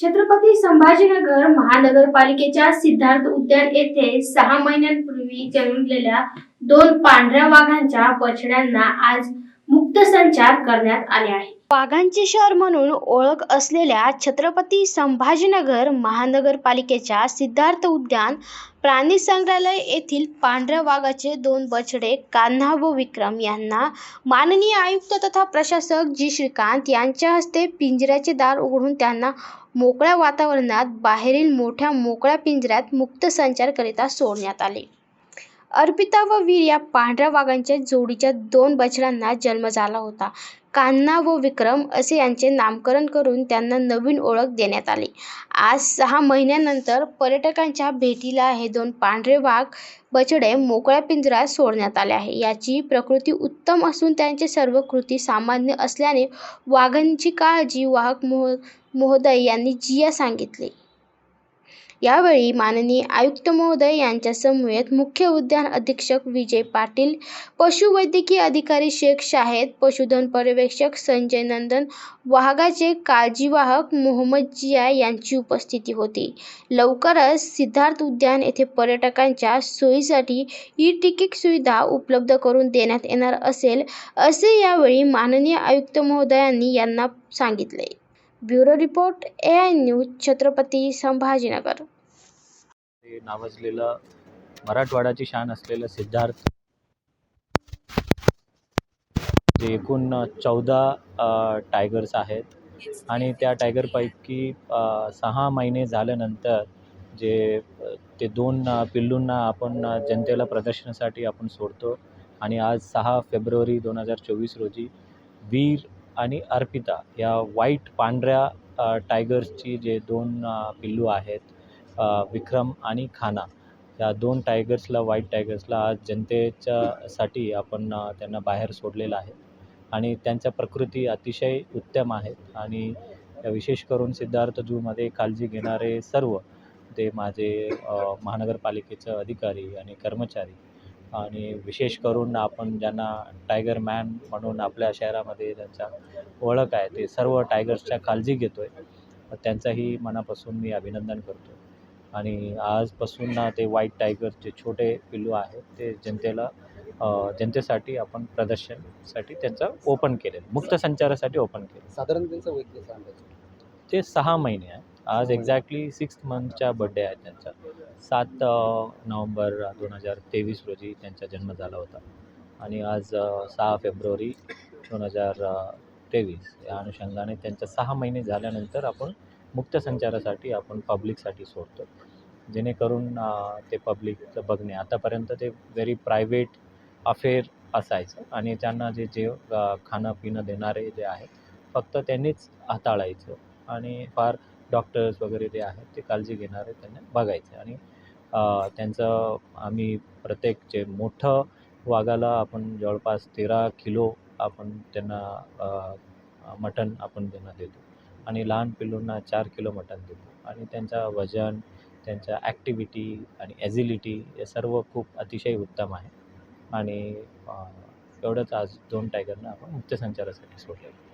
छत्रपती संभाजीनगर महानगरपालिकेच्या सिद्धार्थ उद्यान येथे सहा महिन्यांपूर्वी जन्मलेल्या दोन पांढऱ्या वाघांच्या बछड्यांना आज मुक्त संचार करण्यात आले आहे. वाघांचे शहर म्हणून ओळख असलेल्या छत्रपती संभाजीनगर महानगरपालिकेच्या सिद्धार्थ उद्यान प्राणी संग्रहालय येथील पांढऱ्या वाघाचे दोन बछडे कान्हा व विक्रम यांना माननीय आयुक्त तथा प्रशासक जी. श्रीकांत यांच्या हस्ते पिंजऱ्याचे दार उघडून त्यांना मोकळ्या वातावरणात बाहेरील मोठ्या मोकळ्या पिंजऱ्यात मुक्त संचारकरिता सोडण्यात आले. अर्पिता व वीर या पांढऱ्या वाघांच्या जोडीच्या दोन बछड्यांना जन्म झाला होता. कान्हा व विक्रम असे यांचे नामकरण करून त्यांना नवीन ओळख देण्यात आली. आज सहा महिन्यानंतर पर्यटकांच्या भेटीला हे दोन पांढरे वाघ बछडे मोकळ्या पिंजऱ्यात सोडण्यात आले आहे. याची प्रकृती उत्तम असून त्यांचे सर्व कृती सामान्य असल्याने वाघांची काळजी वाहक मोह महोदय यांनी जिया सांगितले. यावेळी माननीय आयुक्त महोदय यांच्या समवेत मुख्य उद्यान अधीक्षक विजय पाटील पशुवैद्यकीय अधिकारी शेख शाहेद पशुधन पर्यवेक्षक संजय नंदन वाघाचे काळजीवाहक मोहम्मद जिया यांची उपस्थिती होती. लवकरच सिद्धार्थ उद्यान येथे पर्यटकांच्या सोयीसाठी ई तिकीट सुविधा उपलब्ध करून देण्यात येणार असेल असे यावेळी माननीय आयुक्त महोदयांनी यांना सांगितले. Bureau report A I news Chhatrapati Sambhajinagar. ते नावाजलेलं मराठवाड्याची शान असलेलं सिद्धार्थ. जे एकूण चौदा टायगर्स आहेत आणि त्या टायगरपैकी सहा महिने झाल्यानंतर जे ते दोन पिल्लूंना आपण जनतेला प्रदर्शनासाठी आपण सोडतो आणि आज सहा फेब्रुवारी दोन हजार चोवीस रोजी वीर आणि अर्पिता या व्हाईट पांढऱ्या टायगर्सची जे दोन पिल्लू आहेत विक्रम आणि खाना या दोन टायगर्सला व्हाईट टायगर्सला आज जनतेच्या साठी आपण त्यांना बाहेर सोडलेलं आहे. आणि त्यांच्या प्रकृती अतिशय उत्तम आहेत. आणि विशेष करून सिद्धार्थ जूमध्ये काळजी घेणारे सर्व ते माझे महानगरपालिकेचे अधिकारी आणि कर्मचारी आणि विशेष करून आपण ज्यांना टायगर मॅन म्हणून आपल्या शहरामध्ये त्यांचा ओळख आहे ते सर्व टायगर्सच्या काळजी घेतो आहे त्यांचाही मनापासून मी अभिनंदन करतो. आणि आजपासून ना ते व्हाईट टायगर जे छोटे पिल्लू आहेत ते जनतेला जनतेसाठी आपण प्रदर्शनसाठी त्यांचं ओपन केलेलं मुक्त संचारासाठी ओपन केलं साधारण त्यांचं सांगायचं ते सहा महिने आहे आज एक्झॅक्टली सिक्स मंथचा बड्डे आहे त्यांचा. सात नोव्हेंबर दोन हजार तेवीस रोजी त्यांचा जन्म झाला होता. आणि आज सहा फेब्रुवारी दोन हजार तेवीस. या अनुषंगाने त्यांच्या सहा महिने झाल्यानंतर आपण मुक्त संचारासाठी आपण पब्लिकसाठी सोडतो. जेणेकरून ते पब्लिक बघणे. आतापर्यंत ते व्हेरी प्रायव्हेट अफेअर असायचं आणि त्यांना जे जे खाणं पिणं देणारे जे आहेत फक्त त्यांनीच हाताळायचं. आणि फार डॉक्टर्स वगैरे जे आहेत ते काळजी घेणारे त्यांना बघायचे. आणि त्यांचं आम्ही प्रत्येक जे मोठं वाघाला आपण जवळपास तेरा किलो आपण त्यांना मटण आपण त्यांना देतो. आणि लहान पिल्लूंना चार किलो मटण देतो. आणि त्यांचा वजन त्यांच्या ॲक्टिव्हिटी आणि ॲझिलिटी हे सर्व खूप अतिशय उत्तम आहे. आणि एवढंच आज दोन टायगरना आपण मुक्त संचारासाठी सोडलेलं